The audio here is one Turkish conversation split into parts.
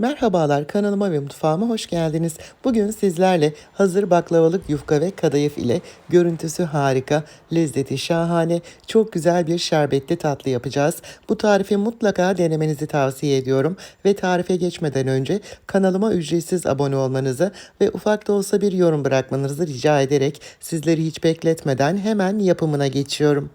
Merhabalar kanalıma ve mutfağıma hoş geldiniz. Bugün sizlerle hazır baklavalık yufka ve kadayıf ile görüntüsü harika, lezzeti şahane, çok güzel bir şerbetli tatlı yapacağız. Bu tarifi mutlaka denemenizi tavsiye ediyorum ve tarife geçmeden önce kanalıma ücretsiz abone olmanızı ve ufak da olsa bir yorum bırakmanızı rica ederek sizleri hiç bekletmeden hemen yapımına geçiyorum.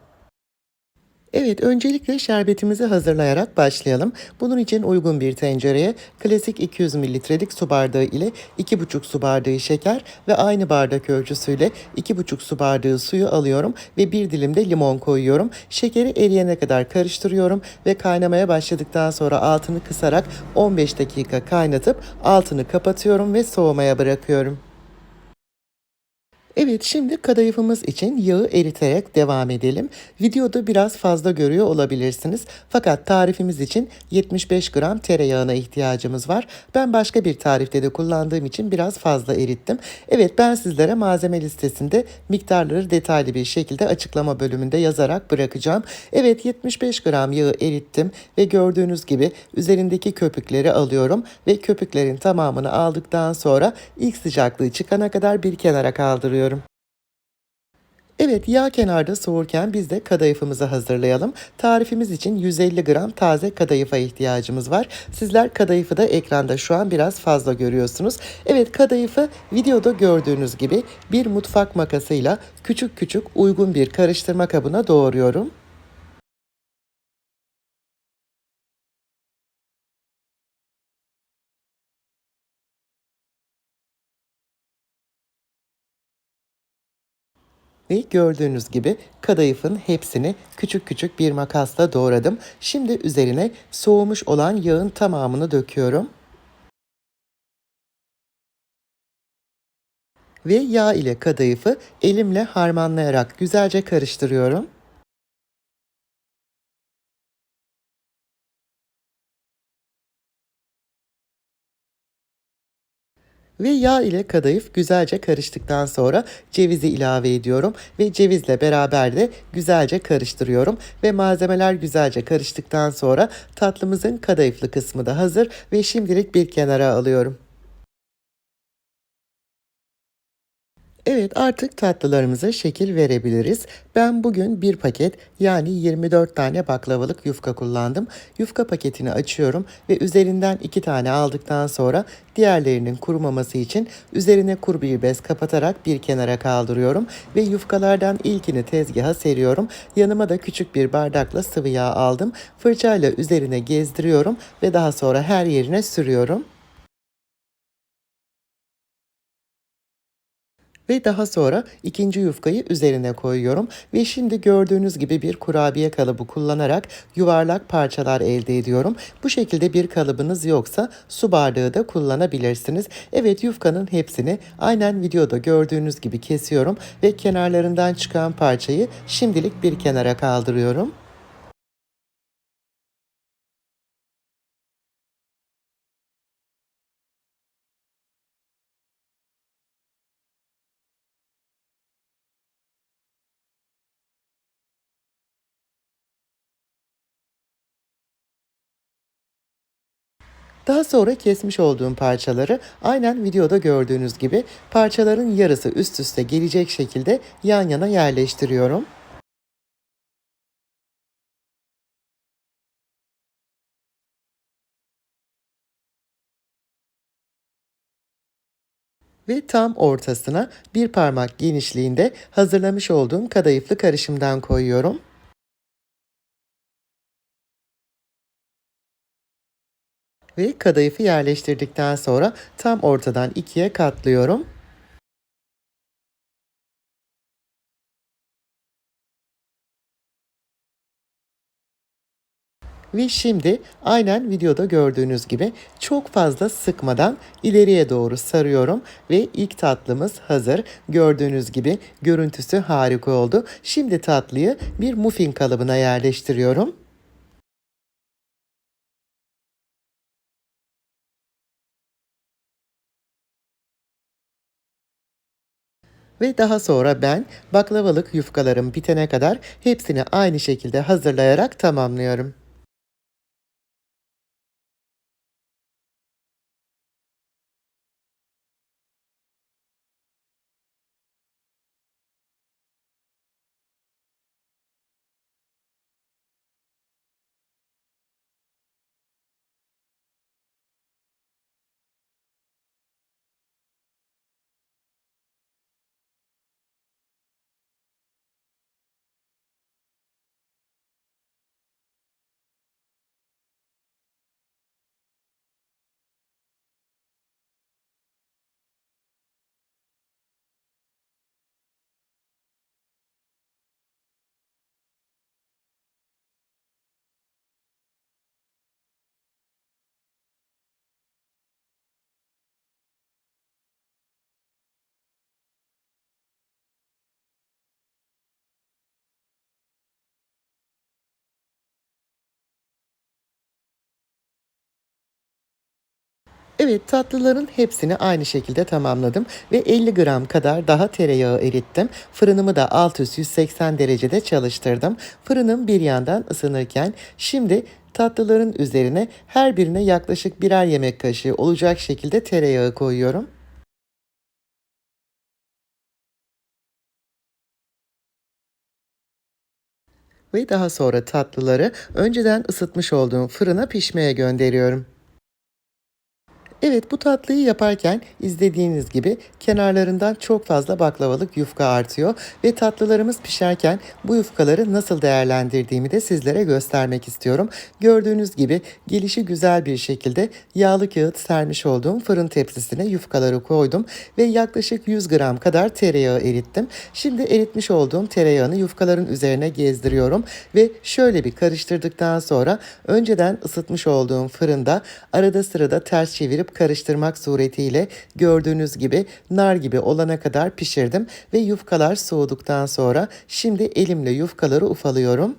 Evet, öncelikle şerbetimizi hazırlayarak başlayalım. Bunun için uygun bir tencereye klasik 200 mililitrelik su bardağı ile 2,5 su bardağı şeker ve aynı bardak ölçüsüyle 2,5 su bardağı suyu alıyorum ve bir dilim de limon koyuyorum. Şekeri eriyene kadar karıştırıyorum ve kaynamaya başladıktan sonra altını kısarak 15 dakika kaynatıp altını kapatıyorum ve soğumaya bırakıyorum. Evet şimdi kadayıfımız için yağı eriterek devam edelim. Videoda biraz fazla görüyor olabilirsiniz. Fakat tarifimiz için 75 gram tereyağına ihtiyacımız var. Ben başka bir tarifte de kullandığım için biraz fazla erittim. Evet ben sizlere malzeme listesinde miktarları detaylı bir şekilde açıklama bölümünde yazarak bırakacağım. Evet 75 gram yağı erittim ve gördüğünüz gibi üzerindeki köpükleri alıyorum ve köpüklerin tamamını aldıktan sonra ilk sıcaklığı çıkana kadar bir kenara kaldırıyorum. Evet yağ kenarda soğurken biz de kadayıfımızı hazırlayalım. Tarifimiz için 150 gram taze kadayıfa ihtiyacımız var. Sizler kadayıfı da ekranda şu an biraz fazla görüyorsunuz. Evet kadayıfı videoda gördüğünüz gibi bir mutfak makasıyla küçük küçük uygun bir karıştırma kabına doğruyorum. Ve gördüğünüz gibi kadayıfın hepsini küçük küçük bir makasla doğradım. Şimdi üzerine soğumuş olan yağın tamamını döküyorum. Ve yağ ile kadayıfı elimle harmanlayarak güzelce karıştırıyorum. Ve yağ ile kadayıf güzelce karıştıktan sonra cevizi ilave ediyorum. Ve cevizle beraber de güzelce karıştırıyorum. Ve malzemeler güzelce karıştıktan sonra tatlımızın kadayıflı kısmı da hazır. Ve şimdilik bir kenara alıyorum. Evet artık tatlılarımıza şekil verebiliriz. Ben bugün bir paket yani 24 tane baklavalık yufka kullandım. Yufka paketini açıyorum ve üzerinden 2 tane aldıktan sonra diğerlerinin kurumaması için üzerine kuru bir bez kapatarak bir kenara kaldırıyorum ve yufkalardan ilkini tezgaha seriyorum. Yanıma da küçük bir bardakla sıvı yağ aldım. Fırçayla üzerine gezdiriyorum ve daha sonra her yerine sürüyorum. Ve daha sonra ikinci yufkayı üzerine koyuyorum. Ve şimdi gördüğünüz gibi bir kurabiye kalıbı kullanarak yuvarlak parçalar elde ediyorum. Bu şekilde bir kalıbınız yoksa su bardağı da kullanabilirsiniz. Evet yufkanın hepsini aynen videoda gördüğünüz gibi kesiyorum. Ve kenarlarından çıkan parçayı şimdilik bir kenara kaldırıyorum. Daha sonra kesmiş olduğum parçaları aynen videoda gördüğünüz gibi parçaların yarısı üst üste gelecek şekilde yan yana yerleştiriyorum. Ve tam ortasına bir parmak genişliğinde hazırlamış olduğum kadayıflı karışımdan koyuyorum. Ve kadayıfı yerleştirdikten sonra tam ortadan ikiye katlıyorum. Ve şimdi aynen videoda gördüğünüz gibi çok fazla sıkmadan ileriye doğru sarıyorum ve ilk tatlımız hazır. Gördüğünüz gibi görüntüsü harika oldu. Şimdi tatlıyı bir muffin kalıbına yerleştiriyorum. Ve daha sonra ben baklavalık yufkalarım bitene kadar hepsini aynı şekilde hazırlayarak tamamlıyorum. Evet tatlıların hepsini aynı şekilde tamamladım ve 50 gram kadar daha tereyağı erittim. Fırınımı da alt üst 180 derecede çalıştırdım. Fırınım bir yandan ısınırken şimdi tatlıların üzerine her birine yaklaşık birer yemek kaşığı olacak şekilde tereyağı koyuyorum. Ve daha sonra tatlıları önceden ısıtmış olduğum fırına pişmeye gönderiyorum. Evet bu tatlıyı yaparken izlediğiniz gibi kenarlarından çok fazla baklavalık yufka artıyor ve tatlılarımız pişerken bu yufkaları nasıl değerlendirdiğimi de sizlere göstermek istiyorum. Gördüğünüz gibi gelişi güzel bir şekilde yağlı kağıt sermiş olduğum fırın tepsisine yufkaları koydum ve yaklaşık 100 gram kadar tereyağı erittim. Şimdi eritmiş olduğum tereyağını yufkaların üzerine gezdiriyorum ve şöyle bir karıştırdıktan sonra önceden ısıtmış olduğum fırında arada sırada ters çevirip karıştırmak suretiyle gördüğünüz gibi nar gibi olana kadar pişirdim ve yufkalar soğuduktan sonra şimdi elimle yufkaları ufalıyorum.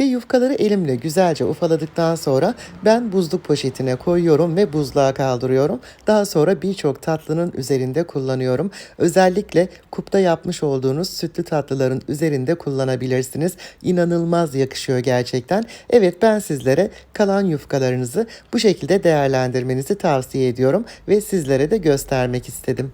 Ve yufkaları elimle güzelce ufaladıktan sonra ben buzluk poşetine koyuyorum ve buzluğa kaldırıyorum. Daha sonra birçok tatlının üzerinde kullanıyorum. Özellikle kupta yapmış olduğunuz sütlü tatlıların üzerinde kullanabilirsiniz. İnanılmaz yakışıyor gerçekten. Evet ben sizlere kalan yufkalarınızı bu şekilde değerlendirmenizi tavsiye ediyorum ve sizlere de göstermek istedim.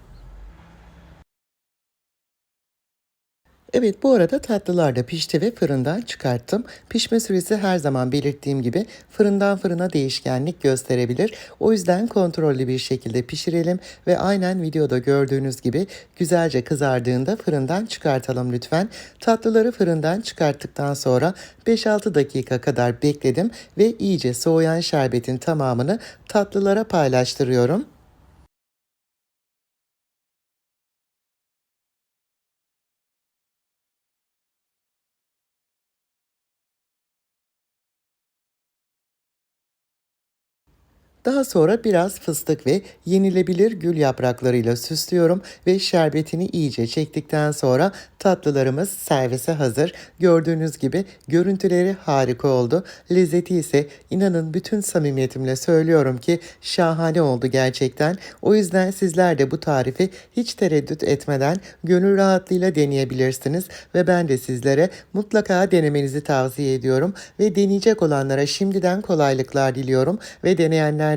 Evet bu arada tatlılar da pişti ve fırından çıkarttım. Pişme süresi her zaman belirttiğim gibi fırından fırına değişkenlik gösterebilir. O yüzden kontrollü bir şekilde pişirelim ve aynen videoda gördüğünüz gibi güzelce kızardığında fırından çıkartalım lütfen. Tatlıları fırından çıkarttıktan sonra 5-6 dakika kadar bekledim ve iyice soğuyan şerbetin tamamını tatlılara paylaştırıyorum. Daha sonra biraz fıstık ve yenilebilir gül yapraklarıyla süslüyorum ve şerbetini iyice çektikten sonra tatlılarımız servise hazır. Gördüğünüz gibi görüntüleri harika oldu. Lezzeti ise inanın bütün samimiyetimle söylüyorum ki şahane oldu gerçekten. O yüzden sizler de bu tarifi hiç tereddüt etmeden gönül rahatlığıyla deneyebilirsiniz ve ben de sizlere mutlaka denemenizi tavsiye ediyorum ve deneyecek olanlara şimdiden kolaylıklar diliyorum ve deneyenler